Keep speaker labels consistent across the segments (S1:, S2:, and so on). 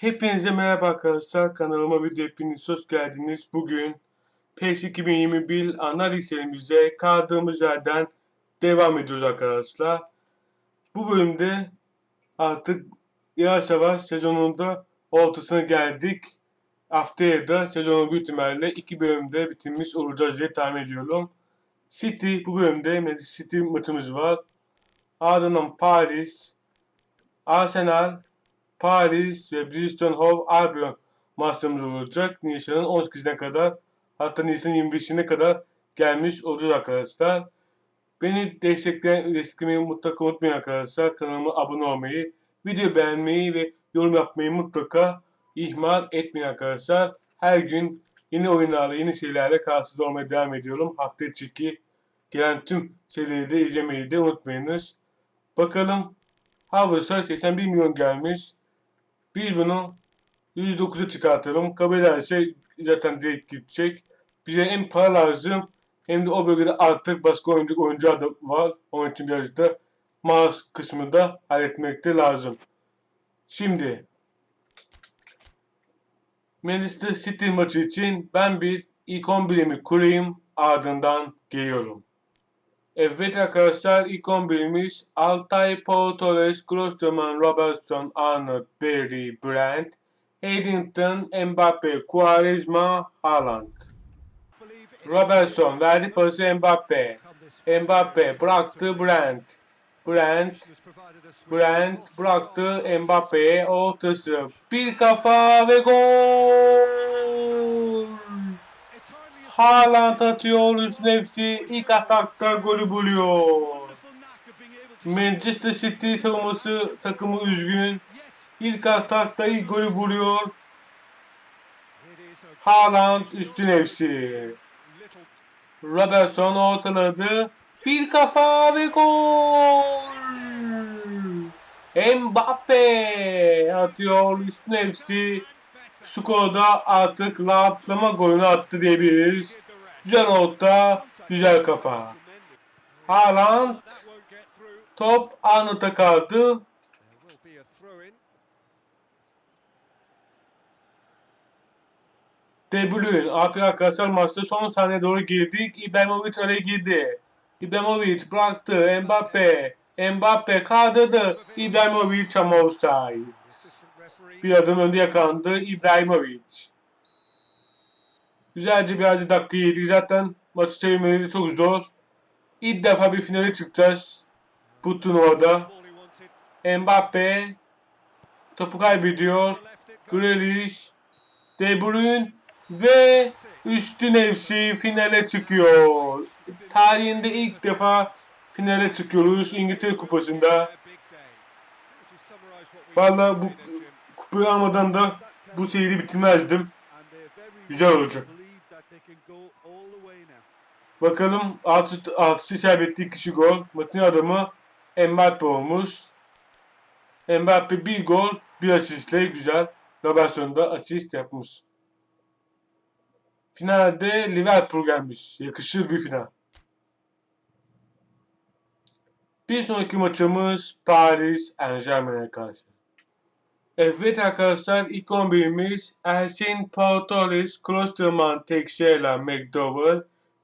S1: Hepinize merhaba arkadaşlar. Kanalıma video hepiniz hoş geldiniz. Bugün PES 2021 ana listelerimize kaldığımız yerden devam ediyoruz arkadaşlar. Bu bölümde artık yavaş yavaş sezonunda ortasına geldik. Haftaya da sezonun büyük ihtimalle iki bölümde bitirmiş olacağız diye tahmin ediyorum. City bu bölümde Manchester City maçımız var. Ardından Paris, Arsenal, Paris ve Bristol Hove Albion maçlarımız olacak. Nisan'ın 18'ine kadar hatta Nisan'ın 25'ine kadar gelmiş olacak arkadaşlar. Beni destekleyen, desteklemeyi mutlaka unutmayın arkadaşlar. Kanalıma abone olmayı, video beğenmeyi ve yorum yapmayı mutlaka ihmal etmeyin arkadaşlar. Her gün yeni oyunlarla, yeni şeylerle karşınızda olmaya devam ediyorum. Hafta içi gelen tüm serileri de izlemeyi de unutmayınız. Bakalım Harvard'a 81 milyon gelmiş. Biz bunu 109'a çıkartalım. Kabul ederse zaten direkt gidecek. Bize hem para lazım hem de o bölgede artık başka oyuncu, oyuncu da var. Onun için birazcık da maaş kısmını da halletmekte lazım. Şimdi Manchester City maçı için ben bir ilk 11'imi kurayım ardından geliyorum. Evet arkadaşlar ilk 11'imiz Altay, Paul Torres, Klosterman, Robertson, Arnold, Berry, Brandt, Eddington, Mbappe, Quaresma, Haaland. Robertson verdi pası Mbappe. Mbappe bıraktı Brandt. Brandt, Brandt bıraktı Mbappe'ye ortası. Bir kafa ve gol! Haaland atıyor üstüne hepsi ilk atakta golü buluyor. Manchester City savunması takımı üzgün. İlk atakta ilk golü buluyor. Haaland üstün hepsi. Robertson ortaladı. Bir kafa ve gol. Mbappe atıyor üstün Skorda artık rahatlama golünü attı diyebiliriz. Güzel orta, güzel kafa. Haaland top Arnold'a kaldı. De Bruyne artık arkadaşlar maçta son saniye doğru girdik. İbrahimovic araya girdi. İbrahimovic bıraktı. Mbappe. Mbappe kaldırdı. İbrahimovic ama offside. Bir adım önde yakalandı İbrahimovic. Güzelce birazcık dakika yedik. Zaten maçı çevirmeleri çok zor. İlk defa bir finale çıkacağız. Bu turnuvada. Mbappe topu kaybediyor. Grealish, De Bruyne ve üstün FC finale çıkıyor. Tarihinde ilk defa finale çıkıyoruz İngiltere Kupası'nda. Vallahi bu kupayı almadan da bu seriyi bitirmezdim. Güzel olacak. Bakalım 6 6 isabetli kişi gol. Maçın adamı Mbappe olmuş. Mbappe bir gol, bir asistle güzel. Robertson da asist yapmış. Finalde Liverpool gelmiş. Yakışır bir final. Bir sonraki maçımız Paris Saint-Germain'e karşı. Evet arkadaşlar ilk 11'imiz Ersin Portolis, Klosterman, Teixeira, McDowell,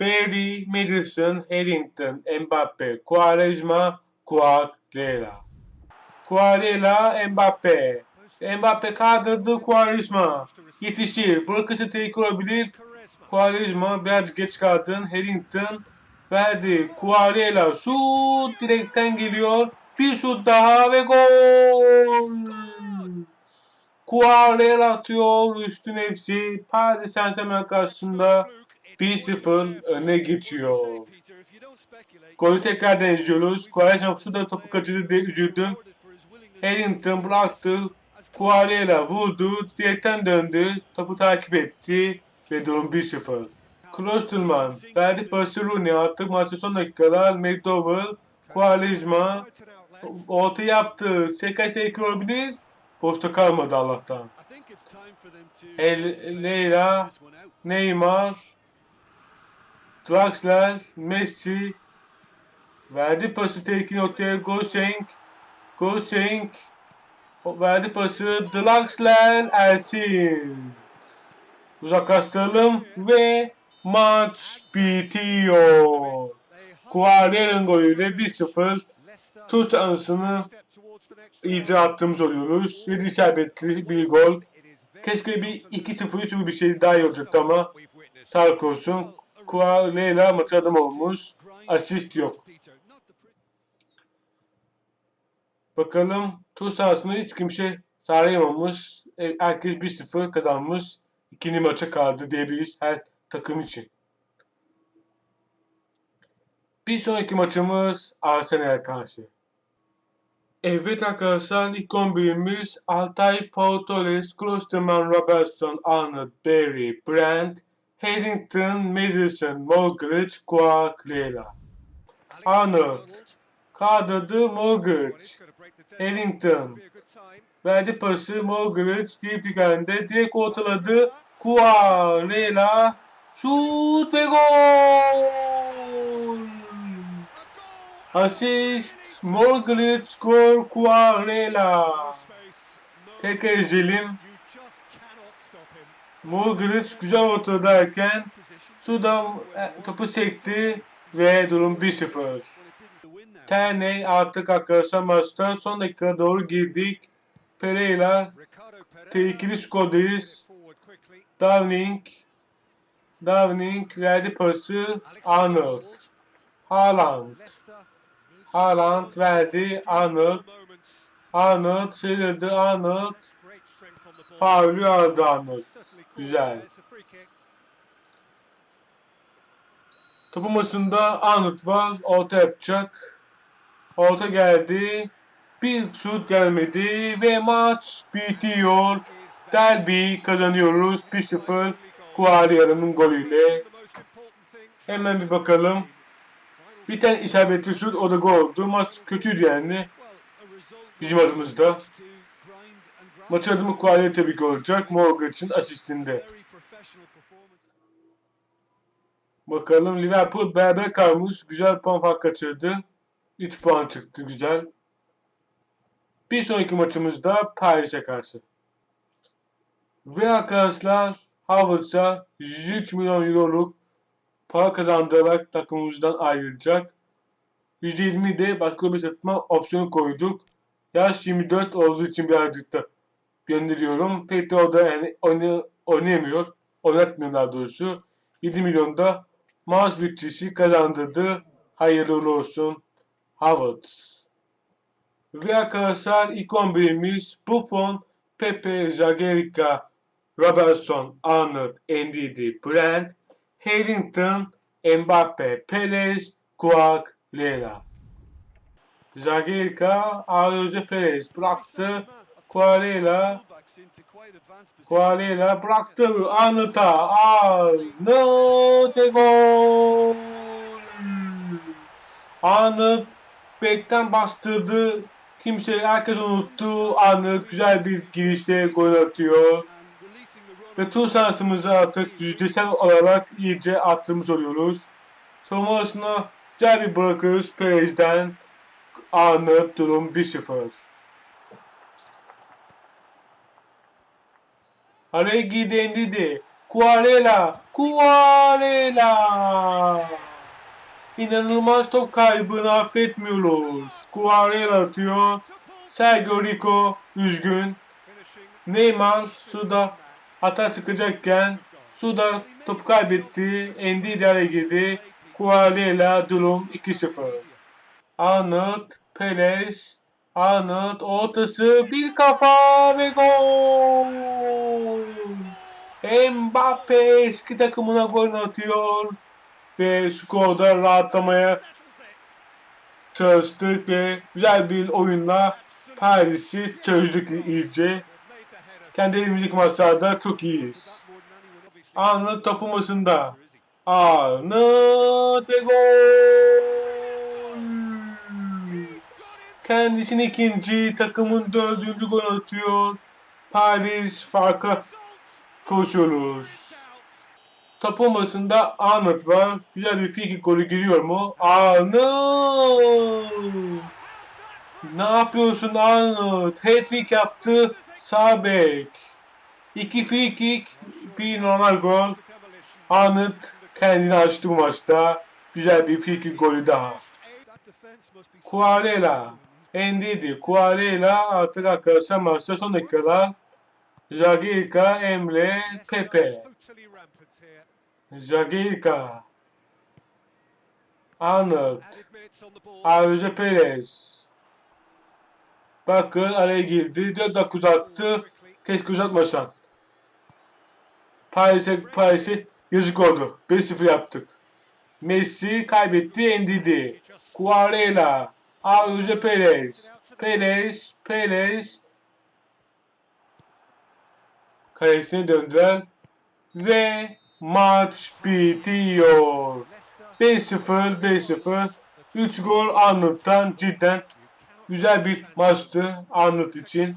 S1: Berry, Madison, Harrington, Mbappe, Quaresma, Quaresma. Quaresma, Mbappe. Mbappe kaldırdı Quaresma. Yetişir. Bırakırsa tehlike olabilir. Quaresma biraz geç kaldın. Harrington verdi. Quaresma şut direkten geliyor. Bir şut daha ve gol. Quaresma atıyor üstün FC. Paris Saint-Germain karşısında 1-0 öne geçiyor. Golü tekrardan izliyoruz. Quaresma şurada topu kaçırdı diye üzüldüm. Harrington bıraktı. Quaresma vurdu. Direkten döndü. Topu takip etti. Ve durum 1-0. Klosterman verdi pası Rooney attı. Maçın son dakikalar McDowell, Quaresma orta yaptı. Sekaç tehlike olabilir. Posta kalmadı Allah'tan. El Leyla, Neymar, Draxler, Messi verdi pası tehlike noktaya Goseng, Goseng Verdi pası Draxler Ersin. Uzaklaştıralım ve maç bitiyor. Kuvarya'nın golüyle 1-0 tur şansını iyice attığımız oluyoruz. 7 isabetli bir gol. Keşke bir 2-0 3 bir şey daha iyi olacaktı ama sağlık olsun. Kuvarya'yla maç adam olmuş. Asist yok. Bakalım tur sahasında hiç kimse sağlayamamış. E, Herkes 1-0 kazanmış. İkinci maça kaldı diyebiliriz her takım için. Bir sonraki maçımız Arsenal'e karşı. Evet arkadaşlar ilk 11'imiz Altay, Paul Torres, Klosterman, Robertson, Arnold, Berry, Brandt, Harrington, Madison, Morgridge, Quark, Lela. Arnold, kağıdadı Morgridge, Harrington, verdi pası Morgridge, deep direkt ortaladı, Quarela, şut ve gol! Asist, Morgridge, gol, Quarela. Tekrar izleyelim. Morgridge güzel ortadayken Suda e, topu sekti ve durum 1-0. Terney artık arkadaşlar maçta son dakikaya doğru girdik. Pereira tehlikeli skordayız. Downing Downing verdi pası Arnold. Haaland. Haaland verdi Arnold. Arnold sıyrıldı Arnold. Faulü aldı Arnold. Güzel. Topu maçında Arnold var. Orta yapacak. Orta geldi. Bir şut gelmedi ve maç bitiyor. Derbi kazanıyoruz 1-0 Kuariyar'ın golüyle. Hemen bir bakalım. Bir tane isabetli şut o da gol oldu. Maç kötüydü yani. Bizim adımızda. Maç adımı Kuariyer tabii ki olacak. Morgan'ın asistinde. Bakalım Liverpool beraber kalmış. Güzel puan fark kaçırdı. 3 puan çıktı güzel. Bir sonraki maçımızda Paris'e karşı. Ve arkadaşlar Havertz'a 103 milyon euroluk para kazandırarak takımımızdan ayrılacak. %20 de başka bir satma opsiyonu koyduk. Yaş 24 olduğu için birazcık da gönderiyorum. Petro da yani oynay oynayamıyor. Oynatmıyor daha doğrusu. 7 milyonda maaş bütçesi kazandırdı. Hayırlı olsun. Havertz. Ve arkadaşlar ilk 11'imiz Buffon, Pepe, Jagielka, Robertson, Arnold, Ndidi, Brand, Harrington, Mbappe, Perez, Kuak, Lela. Jagielka, Arroyo Perez bıraktı. Kuarela, Kuarela bıraktı Arnold'a. Arnold ve gol. Arnold bekten bastırdı. Kimse herkes unuttu. Arnold güzel bir girişte gol atıyor. Ve tur şansımızı artık yüzdesel olarak iyice arttırmış oluyoruz. Sonrasında güzel bir bırakırız Perez'den. Arnold durum 1-0. Araya girdiğinde de Kuarela, Kuarela. İnanılmaz top kaybını affetmiyoruz. Kuarela atıyor. Sergio Rico üzgün. Neymar suda hata çıkacakken suda top kaybetti. Endi idare girdi. Kuarela durum 2-0. Arnold, Perez, Arnold ortası bir kafa ve gol. Mbappe eski takımına gol atıyor ve skorda rahatlamaya çalıştık ve güzel bir oyunla Paris'i çözdük iyice. Kendi evimizdeki maçlarda çok iyiyiz. Arnold topu masında. Arnold ve gol! Kendisini ikinci, takımın dördüncü gol atıyor. Paris farka koşuyoruz. Top olmasında Arnold var. Güzel bir free golü giriyor mu? Arnold! Ne yapıyorsun Arnold? Hat-trick yaptı. Sağ. İki free kick, bir normal gol. Arnold kendini açtı bu maçta. Güzel bir free kick golü daha. Kuarela. Endidi. Kuarela artık arkadaşlar maçta son dakikalar. Jagielka, Emre, Pepe. Jagielka. Arnold. Arıza Perez. Bakın araya girdi. 4 dakika uzattı. Keşke uzatmasan. Paris'e Paris'e yazık oldu. 5-0 yaptık. Messi kaybetti Endidi. Cuarela. Arıza Perez. Perez. Perez. Kalesine döndüler. Ve maç bitiyor. 5-0, 5-0. 3 gol Arnold'dan cidden güzel bir maçtı Arnold için.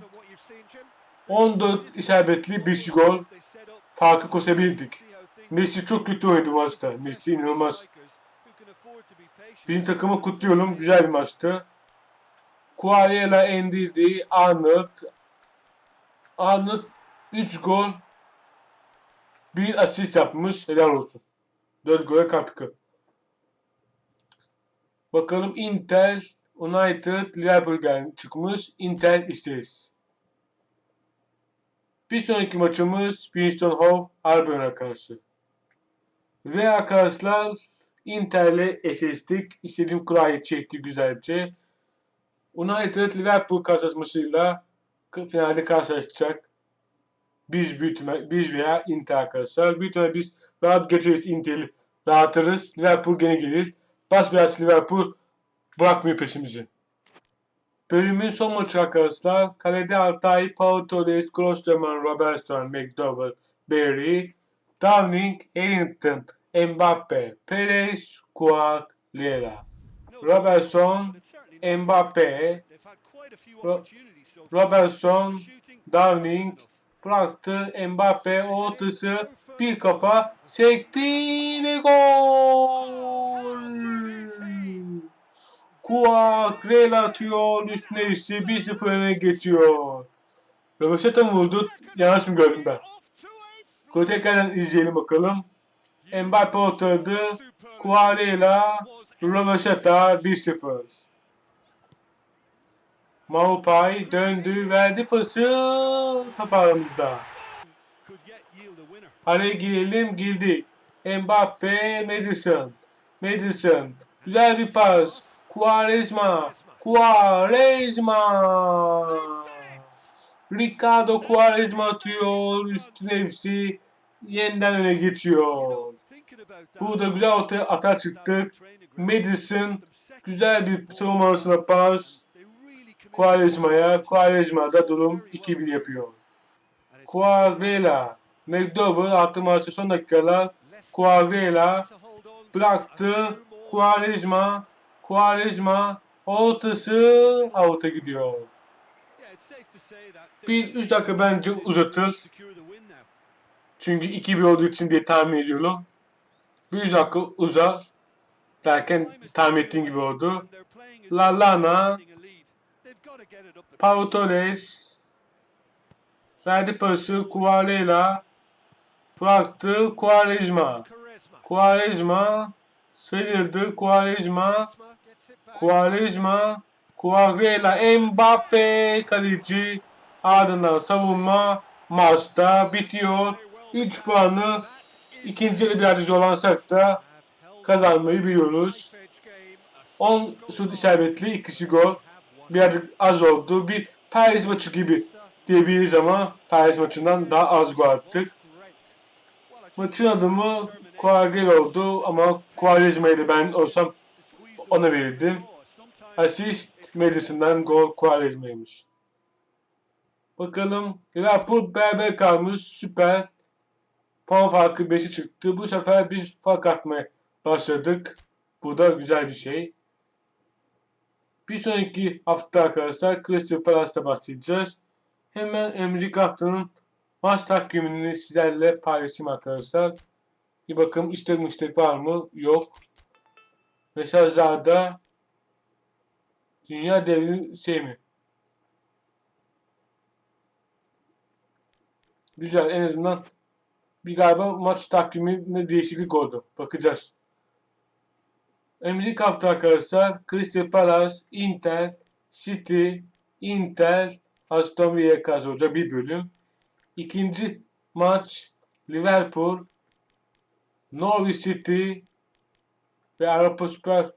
S1: 14 isabetli 5 gol farkı kosabildik. Messi çok kötü oynadı maçta. Messi inanılmaz. Bizim takımı kutluyorum. Güzel bir maçtı. Kuarela Endidi, Arnold. Arnold 3 gol, 1 asist yapmış. Helal olsun. 4 gole katkı. Bakalım Inter, United, Liverpool'den çıkmış. Inter isteriz. Bir sonraki maçımız Winston Hove Albion'a karşı. Ve arkadaşlar Inter'le eşleştik. İstediğim kurayı çekti güzelce. United Liverpool karşılaşmasıyla finalde karşılaşacak. Biz büyütme, biz veya Inter arkadaşlar. Büyük ihtimalle biz rahat geçeriz Inter'i dağıtırız. Liverpool gene gelir. Bas biraz Liverpool bırakmıyor peşimizi. Bölümün son maçı arkadaşlar. Kalede Altay, Paul Torres, Klosterman, Robertson, McDowell, Berry, Downing, Ellington, Mbappe, Perez, Kuak, Lera. Robertson, Mbappe, Ro- Robertson, Downing bıraktı. Mbappe ortası bir kafa sekti ve gol. Kuak rel atıyor. Üstüne üstü 1-0 öne geçiyor. Röveşata mı vurdu? Yanlış mı gördüm ben? Golü tekrardan izleyelim bakalım. Mbappe ortadı. Kuarela Röveşata 1-0. Maupay döndü, verdi pası. Top aramızda. Araya girelim, girdik. Mbappe, Madison. Madison. Güzel bir pas. Quaresma. Quaresma. Ricardo Quaresma atıyor. Üstüne hepsi yeniden öne geçiyor. Burada güzel ortaya atar çıktık. Madison güzel bir savunma arasına pas. Quaresma'ya. Quaresma'da durum 2-1 yapıyor. Quagliela. McDowell attı maçı son dakikalar. Quagliela bıraktı. Quaresma. Quaresma ortası out'a gidiyor. Bir 3 dakika bence uzatır. Çünkü 2-1 olduğu için diye tahmin ediyorum. Bir 3 dakika uzar. Derken tahmin ettiğim gibi oldu. Lallana Pau Torres verdi pası Kuvarela bıraktı Quaresma Quaresma sıyrıldı Quaresma Quaresma Quaresma Mbappe kaleci ardından savunma maçta bitiyor 3 puanı ikinci yarı birazcık zorlansak da kazanmayı biliyoruz 10 şut isabetli 2 kişi gol birazcık az oldu. Bir Paris maçı gibi diyebiliriz ama Paris maçından daha az gol attık. Maçın adımı Kuargel oldu ama Quaresma'yı ben olsam ona verirdim. Asist Madison'dan gol Quaresma'ymış. Bakalım Liverpool berber kalmış süper. Puan farkı 5'i çıktı. Bu sefer biz fark atmaya başladık. Bu da güzel bir şey. Bir sonraki hafta arkadaşlar Crystal Palace'da başlayacağız. Hemen önümüzdeki haftanın maç takvimini sizlerle paylaşayım arkadaşlar. Bir bakın istek istek var mı? Yok. Mesajlarda Dünya devri şey mi? Güzel en azından bir galiba maç takviminde değişiklik oldu. Bakacağız. Önümüzdeki hafta arkadaşlar Crystal Palace, Inter, City, Inter, Aston Villa'ya karşı olacak bir bölüm. İkinci maç Liverpool, Norwich City ve Avrupa Süper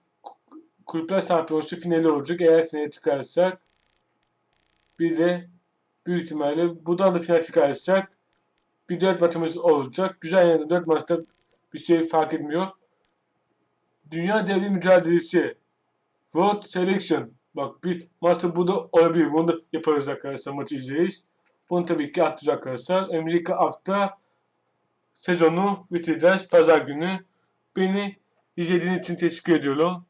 S1: Kulüpler Şampiyonası finali olacak eğer finale çıkarırsak. Bir de büyük ihtimalle buradan da final çıkarırsak bir dört maçımız olacak. Güzel yani dört maçta bir şey fark etmiyor. Dünya devri mücadelesi. World Selection. Bak bir maçta bu da olabilir. Bunu da yaparız arkadaşlar. Maçı izleriz. Bunu tabii ki atacağız arkadaşlar. Önümüzdeki hafta sezonu bitireceğiz. Pazar günü. Beni izlediğiniz için teşekkür ediyorum.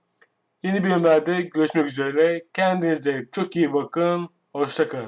S1: Yeni bölümlerde görüşmek üzere. Kendinize çok iyi bakın. Hoşçakalın.